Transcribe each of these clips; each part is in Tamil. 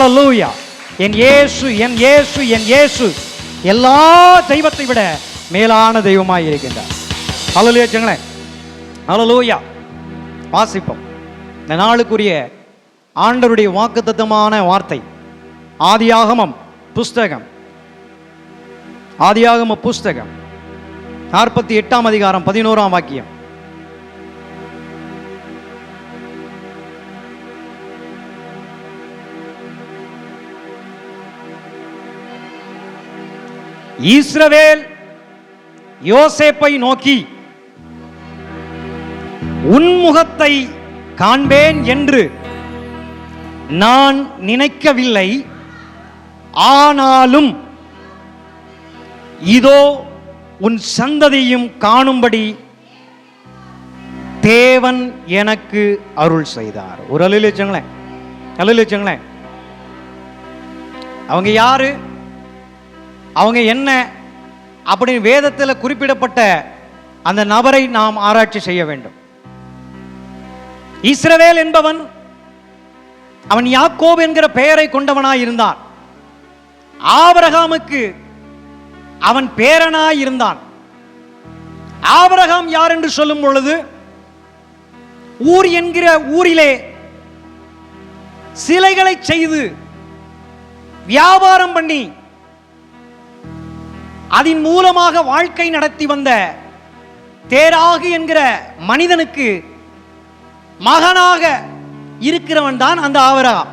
ஹலலூயா என் இயேசு என் இயேசு என் இயேசு. எல்லா தெய்வத்தை விட மேலான தெய்வமாக இருக்கின்றார். ஹalleluya சொல்லுங்களேன் ஹalleluya வாசிப்போம். இந்த நாளுக்குரிய ஆண்டருடைய வாக்குத்தத்தமான வார்த்தை ஆதியாகமம் புஸ்தகம். ஆதியாகம புஸ்தகம். நாற்பத்தி எட்டாம் அதிகாரம் பதினோராம் வாக்கியம். ஈஸ்ரவேல் யோசேப்பை நோக்கி உன்முகத்தை காண்பேன் என்று நான் நினைக்கவில்லை. ஆனாலும் இதோ உன் சந்ததியும் காணும்படி தேவன் எனக்கு அருள் செய்தார். ஒரு அலுவலி வச்சுங்களேன் அலுவலி வச்சுங்களேன். அவங்க யாரு? அவங்க என்ன அப்படின்னு வேதத்தில் குறிப்பிடப்பட்ட அந்த நபரை நாம் ஆராய்ச்சி செய்ய வேண்டும். இஸ்ரவேல் என்பவன் அவன் யாக்கோப் என்கிற பெயரை கொண்டவனாய் இருந்தான். ஆபரகாமுக்கு அவன் பேரனாய் இருந்தான். ஆபரகாம் யார் என்று சொல்லும் பொழுது ஊர் என்கிற ஊரிலே சிலைகளை செய்து வியாபாரம் பண்ணி அதன் மூலமாக வாழ்க்கை நடத்தி வந்த தேராகு என்கிற மனிதனுக்கு மகனாக இருக்கிறவன் தான் அந்த ஆவரகாம்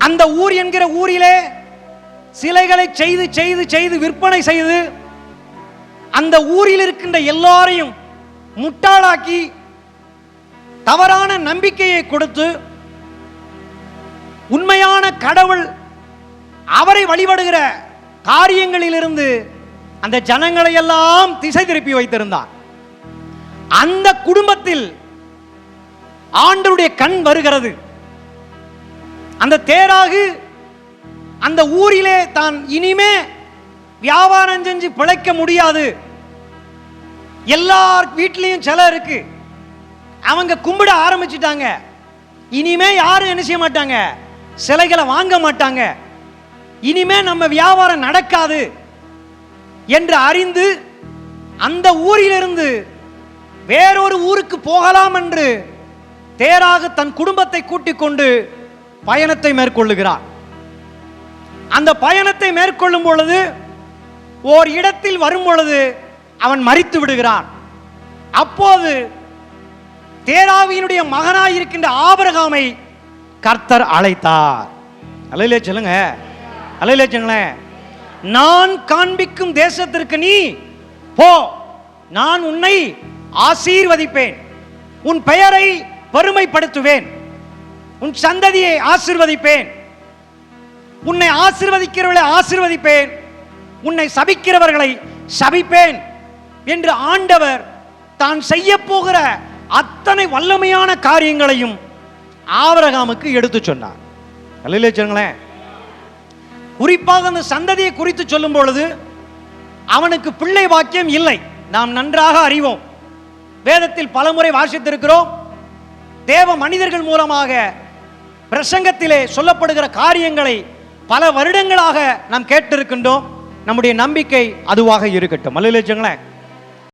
அந்த ஊர் என்கிற ஊரிலே சிலைகளை செய்து செய்து செய்து விற்பனை செய்து அந்த ஊரில் இருக்கின்ற எல்லாரையும் முட்டாளாக்கி தவறான நம்பிக்கையை கொடுத்து உண்மையான கடவுள் அவரை வழிபடுகிற காரியங்களிலிருந்து அந்த ஜனங்களை எல்லாம் திசை திருப்பி வைத்திருந்தார். அந்த குடும்பத்தில் ஆண்டருடைய கண் வருகிறது. அந்த தேராகு அந்த ஊரிலே தான் இனிமே வியாபாரம் செஞ்சு பிழைக்க முடியாது. எல்லார் வீட்லயும் சிலை இருக்கு. அவங்க கும்பிட ஆரம்பிச்சிட்டாங்க. இனிமே யாரும் என்ன செய்ய மாட்டாங்க? சிலைகளை வாங்க மாட்டாங்க. இனிமே நம்ம வியாபாரம் நடக்காது என்று அறிந்து அந்த ஊரிலிருந்து வேறொரு ஊருக்கு போகலாம் என்று தேராக தன் குடும்பத்தை கூட்டிக் கொண்டு பயணத்தை மேற்கொள்ளுகிறார். அந்த பயணத்தை மேற்கொள்ளும் பொழுது ஓர் இடத்தில் வரும் பொழுது அவன் மறித்து விடுகிறான். அப்போது தேராவியினுடைய மகனாயிருக்கின்ற ஆபிரகாமை கர்த்தர் அழைத்தார். அலையிலே சொல்லுங்க. அலையில நான் காண்பிக்கும் தேசத்திற்கு நீ போ. நான் உன்னை ஆசீர்வதிப்பேன். உன் பெயரை பெருமைப்படுத்துவேன். உன் சந்ததியை ஆசிர்வதிப்பேன். உன்னை ஆசிர்வதிக்கிறவர்களை ஆசிர்வதிப்பேன். உன்னை சபிக்கிறவர்களை சபிப்பேன் என்று ஆண்டவர் தான் செய்ய போகிற அத்தனை வல்லமையான காரியங்களையும் ஆவரகாமுக்கு எடுத்து சொன்னார். அல்லையிலே சொல்லுங்களேன் குறிப்பாக அந்த சந்ததியை குறித்து சொல்லும் பொழுது அவனுக்கு பிள்ளை வாக்கியம் இல்லை. நாம் நன்றாக அறிவோம். வேதத்தில் பலமுறை வாசித்திருக்கிறோம். தேவ மனிதர்கள் மூலமாக பிரசங்கத்திலே சொல்லப்படுகிற காரியங்களை பல வருடங்களாக நாம் கேட்டிருக்கின்றோம். நம்முடைய நம்பிக்கை அதுவாக இருக்கட்டும். அல்லையிலே